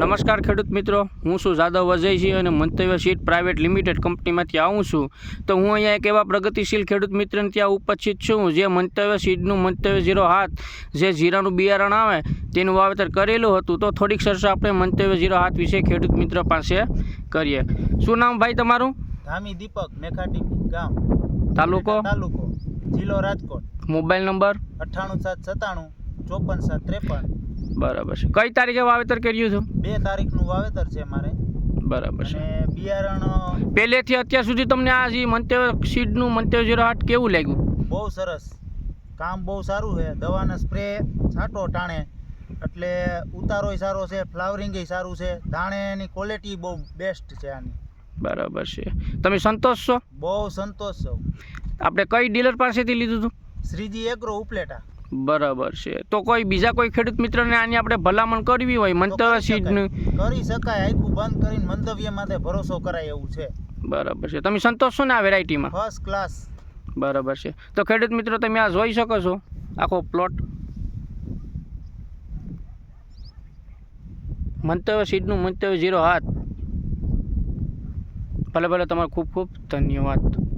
નમસ્કાર ખેડૂત મિત્રો. હું છું જાદવ છે અને મંતવ્ય સીટ પ્રાઇવેટ લિમિટેડ કંપનીમાંથી આવું છું. તો હું અહીંયા એક એવા પ્રગતિશીલ ખેડૂત મિત્રને ત્યાં ઉપસ્થિત છું જે મંતવ્ય સીડનું મંતવ્ય ઝીરો હાથ જે જીરાનું બિયારણ આવે તેનું વાવેતર કરેલું હતું. તો થોડીક ચર્ચા આપણે મંતવ્ય ઝીરો હાથ વિશે ખેડૂત મિત્ર પાસે કરીએ. શું નામ ભાઈ તમારું? ધામી દીપક મેખાટી ગામ. તાલુકો? તાલુકો. જિલ્લો રાજકોટ. Mobile number? અઠ્ઠાણું સાત સત્તાણું ચોપન સાત ત્રેપન. બરાબર છે. કઈ તારીખે વાવેતર કર્યું હતું બે તારીખનું વાવેતર છે મારે બરાબર છે. બિયારણ પહેલેથી અત્યાર સુધી તમને આ જે મંતવ્ય સીડનું મંતવ્ય ઝીરો આઠ કેવું લાગ્યું? બહુ સરસ. કામ બહુ સારું છે. દવાના સ્પ્રે છાંટો ટાણે. એટલે ઉતારોય સારો છે ફ્લાવરિંગય સારું છે. ધાણેની ક્વોલિટી બહુ બેસ્ટ છે આની. બરાબર છે. તમે સંતોષ છો? બહુ સંતોષ છો. આપણે કઈ ડીલર પાસેથી લીધું હતું? શ્રીજી એગ્રો ઉપલેટા. બરાબર છે. તો કોઈ બીજા કોઈ ખેડૂત મિત્રને આની આપણે ભલામણ કરવી હોય મંતવ્ય સીડનું કરી શકાય આખું બંધ કરીને મંતવ્ય માટે ભરોસો કરાય એવું છે. બરાબર છે. તમે સંતોષ છો ને આ વેરાયટીમાં ફર્સ્ટ ક્લાસ બરાબર છે. તો ખેડૂત મિત્રો તમે આ જોઈ શકો છો આખો પ્લોટ મંતવ્ય સીડનું મંતવ્ય ઝીરો હાથ. ભલે ભલે તમારો ખૂબ ખૂબ ધન્યવાદ.